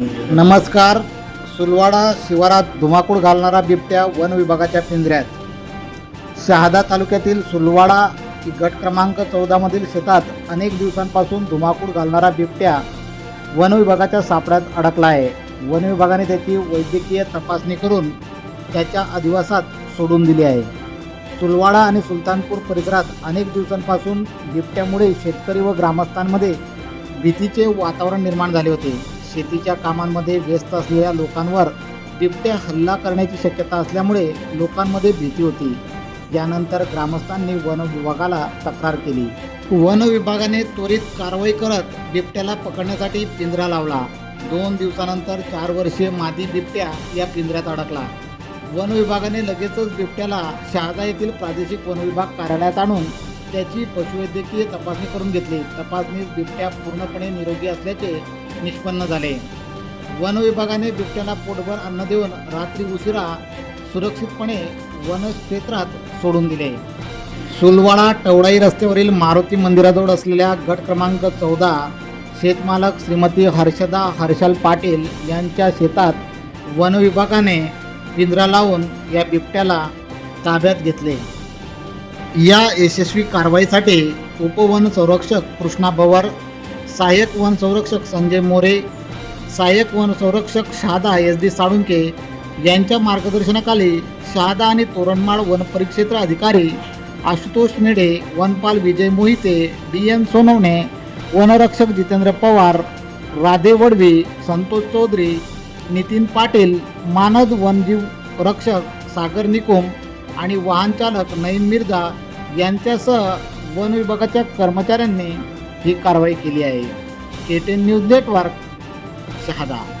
नमस्कार. सुलवाडा शिवारात धुमाकूळ घालणारा बिबट्या वन विभागाच्या पिंजऱ्यात. शहादा तालुक्यातील सुलवाडा गट क्रमांक चौदामधील शेतात अनेक दिवसांपासून धुमाकूळ घालणारा बिबट्या वन विभागाच्या सापड्यात अडकला आहे. वन विभागाने त्याची वैद्यकीय तपासणी करून त्याच्या अधिवासात सोडून दिली आहे. सुलवाडा आणि सुलतानपूर परिसरात अनेक दिवसांपासून बिबट्यामुळे शेतकरी व ग्रामस्थांमध्ये भीतीचे वातावरण निर्माण झाले होते. शेतीच्या कामांमध्ये व्यस्त असलेल्या लोकांवर बिबट्या हल्ला करण्याची शक्यता असल्यामुळे लोकांमध्ये भीती होती. यानंतर ग्रामस्थांनी वन विभागाला तक्रार केली. वन विभागाने त्वरित कारवाई करत बिबट्याला पकडण्यासाठी पिंजरा लावला. दोन दिवसानंतर चार वर्षीय मादी बिबट्या या पिंजऱ्यात अडकला. वन विभागाने लगेचच बिबट्याला शहादा येथील प्रादेशिक वन विभाग कार्यालयात आणून त्याची पशुवैद्यकीय तपासणी करून घेतली. तपासणीत बिबट्या पूर्णपणे निरोगी असल्याचे निष्पन्न झाले. वन विभागाने बिबट्याला पोटभर अन्न देऊन रात्री उशिरा सुरक्षितपणे वन क्षेत्रात सोडून दिले. सुलवाडा टवडाई रस्त्यावरील मारुती मंदिराजवळ असलेल्या गट क्रमांक चौदा शेतमालक श्रीमती हर्षदा हर्षल पाटील यांच्या शेतात वन विभागाने पिंजरा लावून या बिबट्याला ताब्यात घेतले. या यशस्वी कारवाईसाठी उपवन संरक्षक कृष्णा पवार सहाय्यक वन संरक्षक संजय मोरे सहाय्यक वन संरक्षक शहादा एस डी साळुंके यांच्या मार्गदर्शनाखाली शहादा आणि तोरणमाळ वन परिक्षेत्र अधिकारी आशुतोष मेढे वनपाल विजय मोहिते डी एन सोनवणे वनरक्षक जितेंद्र पवार राधे वडवी संतोष चौधरी नितीन पाटील मानद वनजीव रक्षक सागर निकुम आणि वाहनचालक नईम मिर्झा यांच्यासह वन विभागाच्या कर्मचाऱ्यांनी ही कारवाई केली आहे. K T news network Shahada.